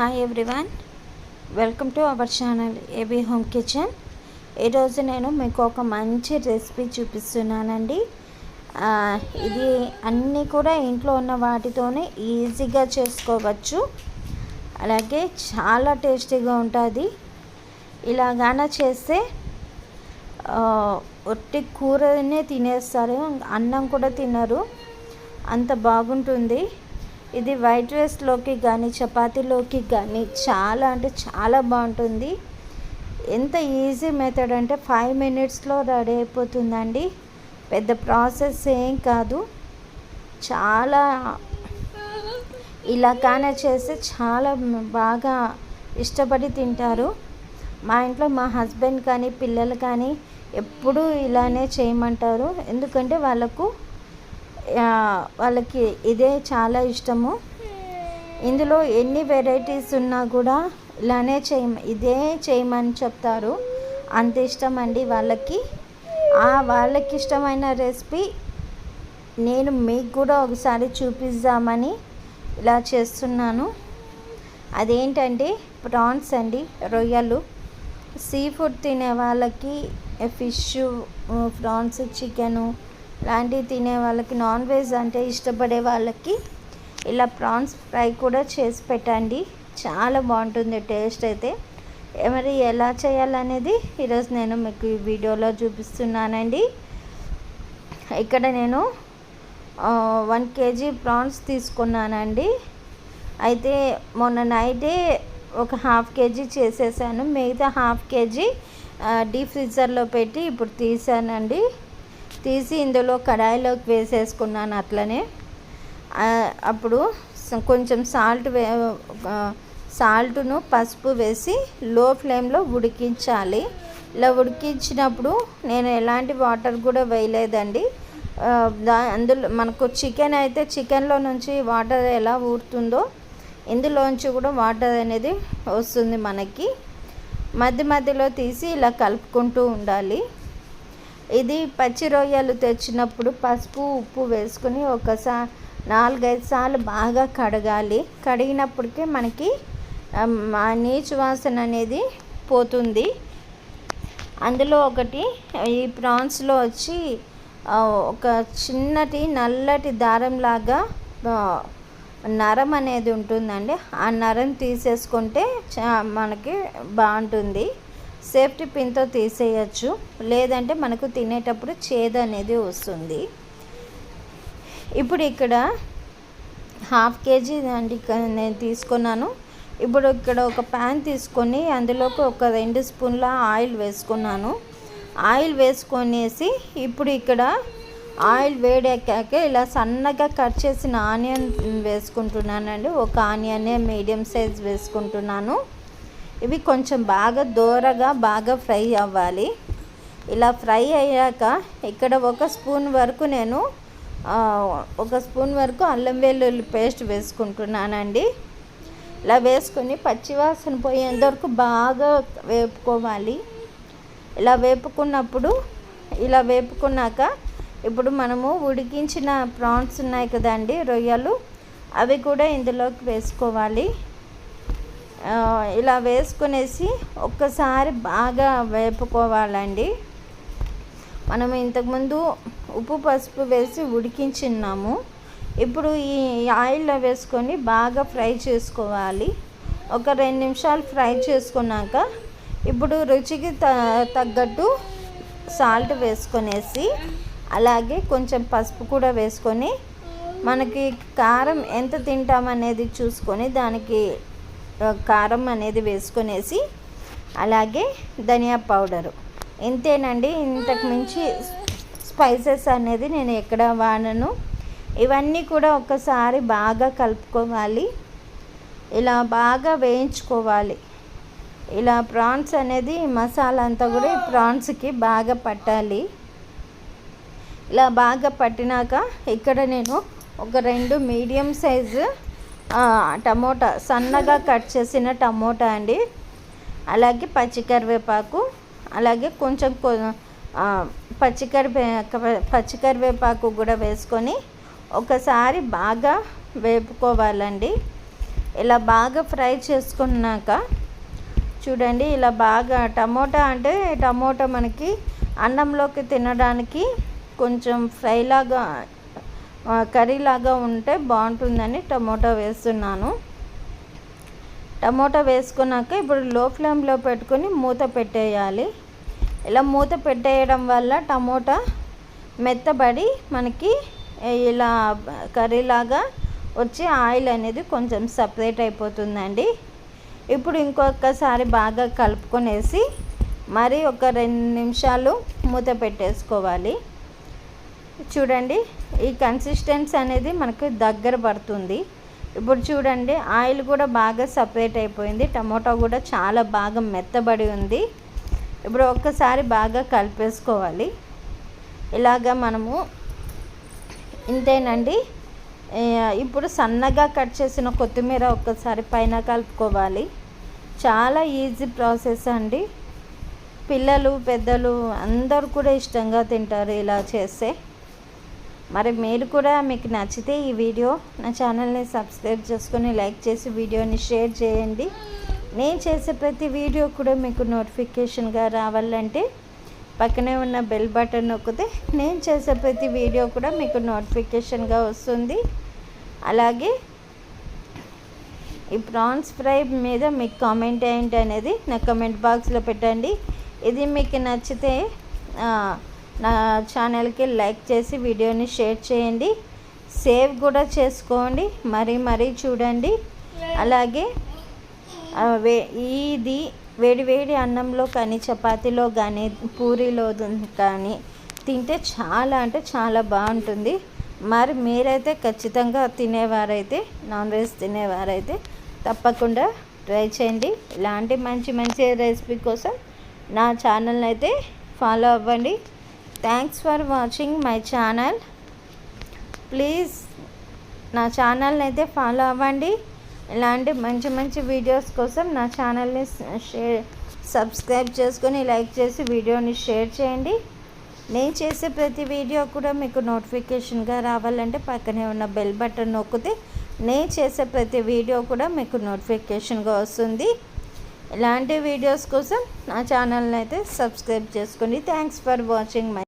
Hi everyone welcome to our channel A B home kitchen ఈరోజు నేను మీకు ఒక మంచి రెసిపీ చూపిస్తున్నానండి. ఇది అన్నీ కూడా ఇంట్లో ఉన్న వాటితోనే ఈజీగా చేసుకోవచ్చు. అలాగే చాలా టేస్టీగా ఉంటుంది. ఇలాగాన చేస్తే ఒట్టి కూరనే తినేస్తారు అన్నం కూడా తినరు. అంత బాగుంటుంది. ఇది వైట్ రైస్లోకి కానీ చపాతీలోకి కానీ చాలా అంటే చాలా బాగుంటుంది. ఎంత ఈజీ మెథడ్ అంటే ఫైవ్ మినిట్స్లో రెడీ అయిపోతుందండి. పెద్ద ప్రాసెస్ ఏం కాదు. చాలా ఇలా కానీ చేస్తే చాలా బాగా ఇష్టపడి తింటారు. మా ఇంట్లో మా హస్బెండ్ కానీ పిల్లలు కానీ ఎప్పుడూ ఇలానే చేయమంటారు. ఎందుకంటే వాళ్ళకు వాళ్ళకి ఇదే చాలా ఇష్టము. ఇందులో ఎన్ని వెరైటీస్ ఉన్నా కూడా ఇలానే చేయ ఇదే చేయమని చెప్తారు. అంత ఇష్టం అండి వాళ్ళకి. ఆ వాళ్ళకి ఇష్టమైన రెసిపీ నేను మీకు కూడా ఒకసారి చూపిద్దామని ఇలా చేస్తున్నాను. అదేంటంటే ప్రాన్స్ అండి రొయ్యలు. సీ ఫుడ్ తినే వాళ్ళకి ఫిష్ ప్రాన్స్ చికెను లాంటివి తినే వాళ్ళకి నాన్ వెజ్ అంటే ఇష్టపడే వాళ్ళకి ఇలా ప్రాన్స్ ఫ్రై కూడా చేసి పెట్టండి. చాలా బాగుంటుంది టేస్ట్ అయితే. మరి ఎలా చేయాలనేది ఈరోజు నేను మీకు ఈ వీడియోలో చూపిస్తున్నానండి. ఇక్కడ నేను వన్ కేజీ ప్రాన్స్ తీసుకున్నానండి. అయితే మొన్న నైటే ఒక హాఫ్ కేజీ చేసేసాను. మిగతా హాఫ్ కేజీ డీప్ ఫ్రీజర్లో పెట్టి ఇప్పుడు తీసానండి. తీసి ఇందులో కడాయిలోకి వేసేసుకున్నాను అట్లనే. అప్పుడు కొంచెం సాల్ట్ వే సాల్ట్ను పసుపు వేసి లో ఫ్లేమ్లో ఉడికించాలి. ఇలా ఉడికించినప్పుడు నేను ఎలాంటి వాటర్ కూడా వేయలేదండి. దా అందులో మనకు చికెన్ అయితే చికెన్లో నుంచి వాటర్ ఎలా ఊరుతుందో ఇందులోంచి కూడా వాటర్ అనేది వస్తుంది మనకి. మధ్య మధ్యలో తీసి ఇలా కలుపుకుంటూ ఉండాలి. ఇది పచ్చి రొయ్యలు తెచ్చినప్పుడు పసుపు ఉప్పు వేసుకుని ఒకసా నాలుగైదు సార్లు బాగా కడగాలి. కడిగినప్పటికీ మనకి ఆ, నీచు వాసన అనేది పోతుంది. అందులో ఒకటి ఈ ప్రాన్స్లో వచ్చి ఒక చిన్నటి నల్లటి దారం లాగా నరం అనేది ఉంటుందండి. ఆ నరం తీసేసుకుంటే చా- మనకి బాగుంటుంది. సేఫ్టీ పిన్తో తీసేయచ్చు. లేదంటే మనకు తినేటప్పుడు చేదు అనేది వస్తుంది. ఇప్పుడు ఇక్కడ హాఫ్ కేజీ అండి నేను తీసుకున్నాను. ఇప్పుడు ఇక్కడ ఒక ప్యాన్ తీసుకొని అందులోకి ఒక రెండు స్పూన్ల ఆయిల్ వేసుకున్నాను. ఆయిల్ వేసుకొనేసి ఇప్పుడు ఇక్కడ ఆయిల్ వేడెక్కాక ఇలా సన్నగా కట్ చేసిన ఆనియన్ వేసుకుంటున్నానండి. ఒక ఆనియనే మీడియం సైజ్ వేసుకుంటున్నాను. ఇవి కొంచెం బాగా దూరగా బాగా ఫ్రై అవ్వాలి. ఇలా ఫ్రై అయ్యాక ఇక్కడ ఒక స్పూన్ వరకు నేను ఒక స్పూన్ వరకు అల్లం వెల్లుల్లి పేస్ట్ వేసుకుంటున్నానండి. ఇలా వేసుకొని పచ్చివాసన పోయేంత వరకు బాగా వేపుకోవాలి. ఇలా వేపుకున్నప్పుడు ఇలా వేపుకున్నాక ఇప్పుడు మనము ఉడికించిన ప్రాన్స్ ఉన్నాయి కదండి రొయ్యలు అవి కూడా ఇందులోకి వేసుకోవాలి. ఇలా వేసుకునేసి ఒక్కసారి బాగా వేపుకోవాలండి. మనం ఇంతకుముందు ఉప్పు పసుపు వేసి ఉడికించున్నాము. ఇప్పుడు ఈ ఆయిల్లో వేసుకొని బాగా ఫ్రై చేసుకోవాలి. ఒక రెండు నిమిషాలు ఫ్రై చేసుకున్నాక ఇప్పుడు రుచికి త తగ్గట్టు సాల్ట్ వేసుకొనేసి అలాగే కొంచెం పసుపు కూడా వేసుకొని మనకి కారం ఎంత తింటామనేది చూసుకొని దానికి కారం అనేది వేసుకొనేసి అలాగే ధనియా పౌడరు. ఇంతేనండి. ఇంతకు మించి స్పైసెస్ అనేది నేను ఎక్కడ వాడను. ఇవన్నీ కూడా ఒకసారి బాగా కలుపుకోవాలి. ఇలా బాగా వేయించుకోవాలి. ఇలా ప్రాన్స్ అనేది మసాలా అంతా కూడా ఈ ప్రాన్స్కి బాగా పట్టాలి. ఇలా బాగా పట్టినాక ఇక్కడ నేను ఒక రెండు మీడియం సైజు టమోటా. సన్నగా కట్ చేసిన టమోటా అండి. అలాగే పచ్చికరివేపాకు అలాగే కొంచెం కొ- పచ్చికరివే పచ్చికరివేపాకు కూడా వేసుకొని ఒకసారి బాగా వేపుకోవాలండి. ఇలా బాగా ఫ్రై చేసుకున్నాక చూడండి ఇలా బాగా టమోటా అంటే టమోటా మనకి అన్నంలోకి తినడానికి కొంచెం ఫ్రైలాగా కర్రీలాగా ఉంటే బాగుంటుందని టమోటా వేస్తున్నాను. టమోటా వేసుకున్నాక ఇప్పుడు లో ఫ్లేమ్లో పెట్టుకొని మూత పెట్టేయాలి. ఇలా మూత పెట్టేయడం వల్ల టమోటా మెత్తబడి మనకి ఇలా కర్రీలాగా వచ్చి ఆయిల్ అనేది కొంచెం సపరేట్ అయిపోతుందండి. ఇప్పుడు ఇంకొకసారి బాగా కలుపుకొనేసి మరి ఒక రెండు నిమిషాలు మూత పెట్టేసుకోవాలి. చూడండి ఈ కన్సిస్టెన్సీ అనేది మనకు దగ్గర పడుతుంది. ఇప్పుడు చూడండి ఆయిల్ కూడా బాగా సపరేట్ అయిపోయింది. టమోటా కూడా చాలా బాగా మెత్తబడి ఉంది. ఇప్పుడు ఒక్కసారి బాగా కలిపేసుకోవాలి. ఇలాగ మనము ఇంతేనండి. ఇప్పుడు సన్నగా కట్ చేసిన కొత్తిమీర ఒక్కసారి పైన కలుపుకోవాలి. చాలా ఈజీ ప్రాసెస్ అండి. పిల్లలు పెద్దలు అందరు కూడా ఇష్టంగా తింటారు ఇలా చేస్తే. మరి మీరు కూడా మీకు నచ్చితే ఈ వీడియో నా ఛానల్ని సబ్స్క్రైబ్ చేసుకొని లైక్ చేసి వీడియోని షేర్ చేయండి. నేను చేసే ప్రతి వీడియో కూడా మీకు నోటిఫికేషన్గా రావాలంటే పక్కనే ఉన్న బెల్ బటన్ నొక్కితే నేను చేసే ప్రతి వీడియో కూడా మీకు నోటిఫికేషన్గా వస్తుంది. అలాగే ఈ ప్రాన్స్ ఫ్రై మీద మీకు కామెంట్ ఏంటి అనేది నా కమెంట్ బాక్స్లో పెట్టండి. ఇది మీకు నచ్చితే నా ఛానల్కి లైక్ చేసి వీడియోని షేర్ చేయండి. సేవ్ కూడా చేసుకోండి. మరీ మరీ చూడండి. అలాగే ఇది వేడి వేడి అన్నంలో కానీ చపాతీలో కానీ పూరీలో కానీ తింటే చాలా అంటే చాలా బాగుంటుంది. మరి మీరైతే ఖచ్చితంగా తినేవారైతే నాన్ వెజ్ తినేవారైతే తప్పకుండా ట్రై చేయండి. ఇలాంటి మంచి మంచి రెసిపీ కోసం నా ఛానల్ని అయితే ఫాలో అవ్వండి. Thanks for watching my channel please నా ఛానల్ని అయితే ఫాలో అవ్వండి. ఇలాంటి మంచి మంచి వీడియోస్ కోసం నా ఛానల్ని షేర్ సబ్స్క్రైబ్ చేసుకొని లైక్ చేసి వీడియోని షేర్ చేయండి. నేను చేసే ప్రతి వీడియో కూడా మీకు నోటిఫికేషన్గా రావాలంటే పక్కనే ఉన్న బెల్ బటన్ నొక్కితే నేను చేసే ప్రతి వీడియో కూడా మీకు నోటిఫికేషన్గా వస్తుంది. ఇలాంటి వీడియోస్ కోసం నా ఛానల్ని అయితే సబ్స్క్రైబ్ చేసుకోండి థ్యాంక్స్ ఫర్ వాచింగ్ మై